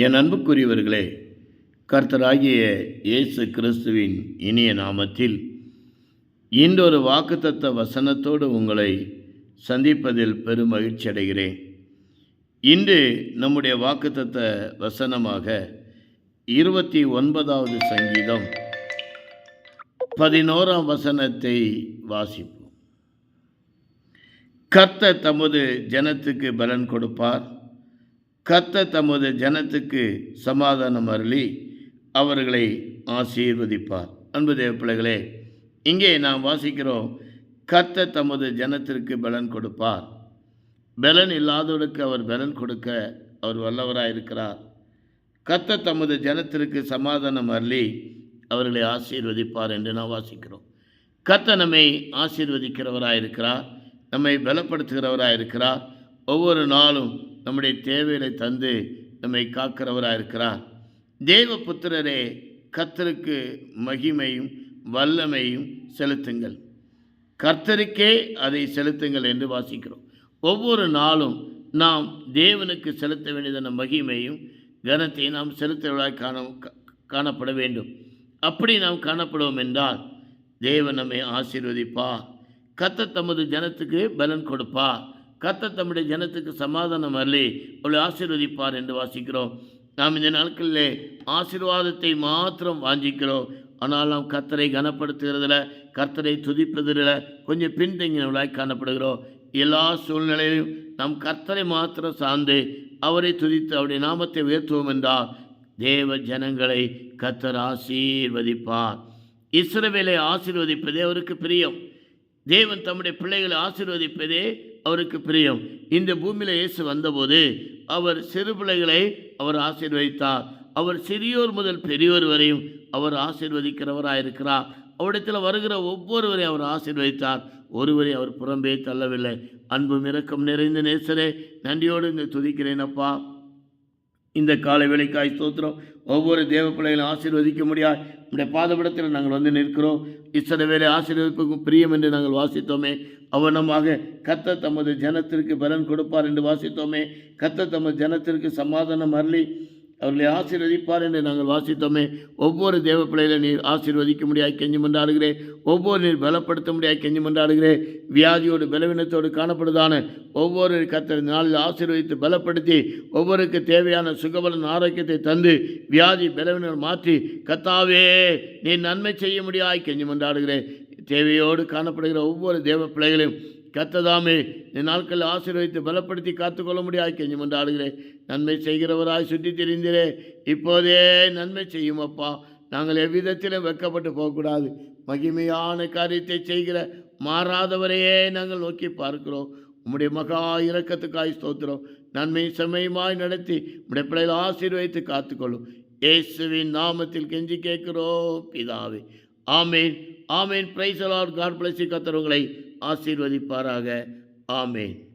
என் அன்புக்குரியவர்களே கர்த்தராகிய இயேசு கிறிஸ்துவின் இனிய நாமத்தில் இன்றொரு வாக்குத்தத்த வசனத்தோடு உங்களை சந்திப்பதில் பெரும் மகிழ்ச்சி அடைகிறேன். இன்று நம்முடைய வாக்குத்தத்த வசனமாக இருபத்தி ஒன்பதாவது சங்கீதம் பதினோராம் வசனத்தை வாசிப்போம். கர்த்தர் தமது ஜனத்துக்கு பலன் கொடுப்பார். கத்த தமது ஜனத்துக்கு சமாதானம் அருளி அவர்களை ஆசீர்வதிப்பார். அன்பு தேவப்பிள்ளைகளே இங்கே நாம் வாசிக்கிறோம் கத்த தமது ஜனத்திற்கு பலன் கொடுப்பார். பலன் இல்லாதவருக்கு அவர் பலன் கொடுக்க அவர் வல்லவராக இருக்கிறார். கத்த தமது ஜனத்திற்கு சமாதானம் அருளி அவர்களை ஆசீர்வதிப்பார் என்று நாம் வாசிக்கிறோம். கத்த நம்மை ஆசீர்வதிக்கிறவராக இருக்கிறார் நம்மை பலப்படுத்துகிறவராக இருக்கிறார். ஒவ்வொரு நாளும் நம்முடைய தேவைகளை தந்து நம்மை காக்கிறவராக இருக்கிறார் தேவ புத்திரரே கர்த்தருக்கு மகிமையும் வல்லமையும் செலுத்துங்கள். கர்த்தருக்கே அதை செலுத்துங்கள் என்று வாசிக்கிறோம். ஒவ்வொரு நாளும் நாம் தேவனுக்கு செலுத்த வேண்டியதான மகிமையும் கனத்தை நாம் செலுத்துவதாக காண காணப்பட வேண்டும். அப்படி நாம் காணப்படுவோம் என்றால் தேவன் நம்மை ஆசீர்வதிப்பார். கத்த தமது ஜனத்துக்கு பலன் கொடுப்பார். கத்த தம்முடைய ஜனத்துக்கு சமாதானம் அல்லி அவளை ஆசீர்வதிப்பார் என்று வாசிக்கிறோம். நாம் இந்த நாட்களிலே ஆசீர்வாதத்தை மாத்திரம் வாஞ்சிக்கிறோம். ஆனால் நாம் கத்தரை கனப்படுத்துகிறதுல கர்த்தரை துதிப்பதில் கொஞ்சம் பின்தங்கினவளாய் காணப்படுகிறோம். எல்லா சூழ்நிலையிலும் நம் கர்த்தரை மாத்திரம் சார்ந்து அவரை துதித்து அவருடைய நாமத்தை உயர்த்துவோம் என்றால் தேவ ஜனங்களை கத்தர் ஆசீர்வதிப்பார். இஸ்ரவேலை ஆசீர்வதிப்பதே அவருக்கு பிரியம். தேவன் தம்முடைய பிள்ளைகளை ஆசீர்வதிப்பதே அவருக்கு பிரியம். இந்த பூமியில் இயேசு வந்தபோது அவர் சிறு பிள்ளைகளை அவர் ஆசீர்வதித்தார். அவர் சிறியோர் முதல் பெரியோர் வரையும் அவர் ஆசீர்வதிக்கிறவராயிருக்கிறார். அவரிடத்தில் வருகிற ஒவ்வொருவரையும் அவர் ஆசீர்வதித்தார். ஒருவரை அவர் புறம்பே தள்ளவில்லை. அன்பும் இரக்கம் நிறைந்த நேசரே நன்றியோடு இந்த துதிக்கிறேன் அப்பா. இந்த காலை வேலைக்காய் ஸ்தோத்திரம். ஒவ்வொரு தேவ பிள்ளைகளும் ஆசீர்வதிக்க முடியாது நம்முடைய பாதபடத்தில் நாங்கள் வந்து நிற்கிறோம். இத்தனை வேலை ஆசீர்வதிப்புக்கும் பிரியம் என்று நாங்கள் வாசித்தோமே. அவனமாக கத்த தமது ஜனத்திற்கு பலன் கொடுப்பார் என்று வாசித்தோமே. கத்த தமது ஜனத்திற்கு சமாதானம் அருளி அவர்களை ஆசீர்வதிப்பார் என்று நாங்கள் வாசித்தோமே. ஒவ்வொரு தேவ பிள்ளைகளை நீர் ஆசீர்வதிக்க முடியாது கெஞ்சி என்றாடுகிறே ஒவ்வொரு நீர் பலப்படுத்த முடியாது கெஞ்சி என்றாடுகிறே வியாதியோடு பலவீனத்தோடு காணப்படுதான ஒவ்வொரு கத்தர் நாளில் ஆசீர்வதித்து பலப்படுத்தி ஒவ்வொருக்கு தேவையான சுகபலன் ஆரோக்கியத்தை தந்து வியாதி பலவீனம் மாற்றி கத்தாவே நீ நன்மை செய்ய முடியாது கெஞ்சி என்றாடுகிறேன் தேவையோடு காணப்படுகிற ஒவ்வொரு தேவ பிள்ளைகளையும் கத்ததாமே என் நாட்களில் ஆசீர்வதித்து பலப்படுத்தி காத்துக்கொள்ள முடியாது கெஞ்சி மன்றாடுகிறேன் நன்மை செய்கிறவராய் சுற்றி தெரிந்திரே இப்போதே நன்மை செய்யும் அப்பா. நாங்கள் எவ்விதத்திலும் வெக்கப்பட்டு போகக்கூடாது. மகிமையான காரியத்தை செய்கிற மாறாதவரையே நாங்கள் நோக்கி பார்க்கிறோம். உம்முடைய மகா இரக்கத்துக்காய் ஸ்தோத்திரம். நன்மை செம்மையுமாய் நடத்தி உடைய பிள்ளைகள் ஆசீர்வதித்து காத்துக்கொள்ளும். இயேசுவின் நாமத்தில் கெஞ்சி கேட்கிறோம் பிதாவே. ஆமேன். ஆமேன். Praise the Lord God bless கத்தர் உங்களை ஆசீர்வதிப்பாராக. ஆமேன்.